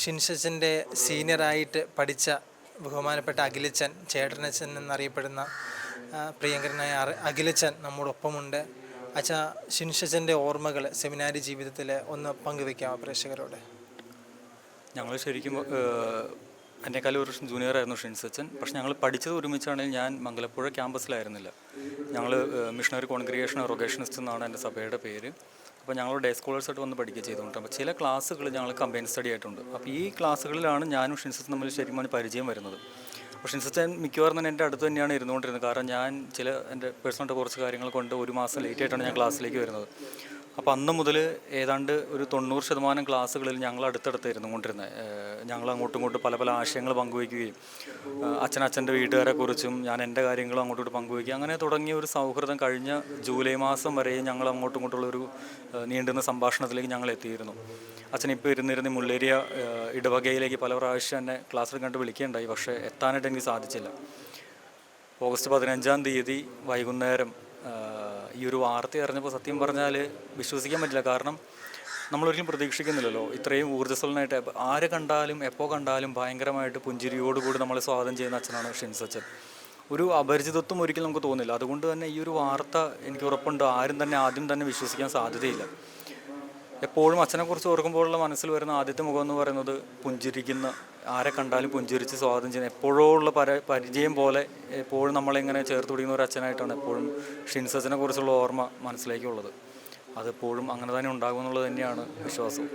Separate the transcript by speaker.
Speaker 1: ഷിൻഷച്ചന്റെ സീനിയറായിട്ട് പഠിച്ച ബഹുമാനപ്പെട്ട അഖിലച്ചൻ ചേട്ടനച്ചൻ എന്നറിയപ്പെടുന്ന പ്രിയങ്കരനായ അഖിലച്ചൻ നമ്മോടൊപ്പമുണ്ട്. അച്ഛാ ഷിൻഷച്ചന്റെ ഓർമ്മകൾ സെമിനാരി ജീവിതത്തിൽ ഒന്ന് പങ്കുവെക്കാമോ പ്രേക്ഷകരോട്?
Speaker 2: ഞങ്ങൾ ശരിക്കും എന്നെക്കാളും ഒരു വർഷം ജൂനിയർ ആയിരുന്നു ഷിൻസച്ചൻ പക്ഷെ ഞങ്ങൾ പഠിച്ചത് ഒരുമിച്ചാണെങ്കിൽ ഞാൻ മംഗലപ്പുഴ ക്യാമ്പസിലായിരുന്നില്ല ഞങ്ങൾ മിഷണറി കോൺഗ്രിഗേഷൻ റൊഗേഷനിസ്റ്റ് എന്നാണ് എന്റെ സഭയുടെ പേര്. അപ്പോൾ ഞങ്ങൾ ഡേ സ്കോളേഴ്സായിട്ട് വന്ന് പഠിക്കുക ചെയ്തുകൊണ്ട് അപ്പോൾ ചില ക്ലാസ്സുകൾ ഞങ്ങൾ കമ്പൈൻ സ്റ്റഡി ആയിട്ടുണ്ട്. അപ്പോൾ ഈ ക്ലാസ്സുകളിലാണ് ഞാനും ഷിൻസസ് തമ്മിൽ ശരിക്കും പരിചയം വരുന്നത്. അപ്പോൾ ഷിൻസച്ചൻ മിക്കവാറും തന്നെ എന്റെ അടുത്ത് തന്നെയാണ് ഇരുന്നുകൊണ്ടിരുന്നത്. കാരണം ഞാൻ ചില എന്റെ പേഴ്സണൽ കുറച്ച് കാര്യങ്ങൾ കൊണ്ട് ഒരു മാസം ലേറ്റ് ആയിട്ടാണ് ഞാൻ ക്ലാസ്സിലേക്ക് വരുന്നത്. അപ്പോൾ അന്ന് മുതൽ ഏതാണ്ട് ഒരു തൊണ്ണൂറ് ശതമാനം ക്ലാസ്സുകളിൽ ഞങ്ങൾ അടുത്തടുത്ത് ഇരുന്നു കൊണ്ടിരുന്നത് ഞങ്ങൾ അങ്ങോട്ടും ഇങ്ങോട്ടും പല പല ആശയങ്ങൾ പങ്കുവയ്ക്കുകയും അച്ഛനച്ഛന്റെ അച്ഛന്റെ വീട്ടുകാരെക്കുറിച്ചും ഞാൻ എന്റെ കാര്യങ്ങളും അങ്ങോട്ടും ഇങ്ങോട്ട് പങ്കുവയ്ക്കുക അങ്ങനെ തുടങ്ങിയ ഒരു സൗഹൃദം കഴിഞ്ഞ ജൂലൈ മാസം വരെയും ഞങ്ങൾ അങ്ങോട്ടും ഇങ്ങോട്ടുള്ള ഒരു നീണ്ടുന്ന സംഭാഷണത്തിലേക്ക് ഞങ്ങൾ എത്തിയിരുന്നു. അച്ഛൻ ഇപ്പോൾ ഇരുന്നിരുന്ന് മുള്ളേരിയ ഇടവകയിലേക്ക് പല പ്രാവശ്യം എന്നെ ക്ലാസ്സിൽ കണ്ട് വിളിക്കുകയുണ്ടായി പക്ഷേ എത്താനായിട്ട് എനിക്ക് സാധിച്ചില്ല. ഓഗസ്റ്റ് പതിനഞ്ചാം തീയതി വൈകുന്നേരം ഈ ഒരു വാർത്ത അറിഞ്ഞപ്പോൾ സത്യം പറഞ്ഞാൽ വിശ്വസിക്കാൻ പറ്റില്ല. കാരണം നമ്മളൊരിക്കലും പ്രതീക്ഷിക്കുന്നില്ലല്ലോ. ഇത്രയും ഊർജസ്വലനായിട്ട് ആരെ കണ്ടാലും എപ്പോൾ കണ്ടാലും ഭയങ്കരമായിട്ട് പുഞ്ചിരിയോടുകൂടി നമ്മളെ സ്വാഗതം ചെയ്യുന്ന അച്ഛനാണ് ഷിൻസ് അച്ഛൻ. ഒരു അപരിചിതത്വം ഒരിക്കലും നമുക്ക് തോന്നില്ല. അതുകൊണ്ട് തന്നെ ഈ ഒരു വാർത്ത എനിക്ക് ഉറപ്പുണ്ട്. ആരും തന്നെ ആദ്യം തന്നെ വിശ്വസിക്കാൻ സാധ്യതയില്ല. എപ്പോഴും അച്ഛനെക്കുറിച്ച് ഓർക്കുമ്പോഴുള്ള മനസ്സിൽ വരുന്ന ആദ്യത്തെ മുഖം എന്ന് പറയുന്നത് പുഞ്ചിരിക്കുന്ന ആരെ കണ്ടാലും പുഞ്ചിരിച്ച് സ്വാഗതം ചെയ്യുന്ന എപ്പോഴോ ഉള്ള പര പരിചയം പോലെ എപ്പോഴും നമ്മളിങ്ങനെ ചേർത്ത് പിടിക്കുന്ന ഒരു അച്ഛനായിട്ടാണ് എപ്പോഴും ഷിൻസച്ചനെ കുറിച്ചുള്ള ഓർമ്മ മനസ്സിലേക്കുള്ളത്. അതെപ്പോഴും അങ്ങനെ തന്നെ ഉണ്ടാകുമെന്നുള്ളത് തന്നെയാണ് വിശ്വാസം.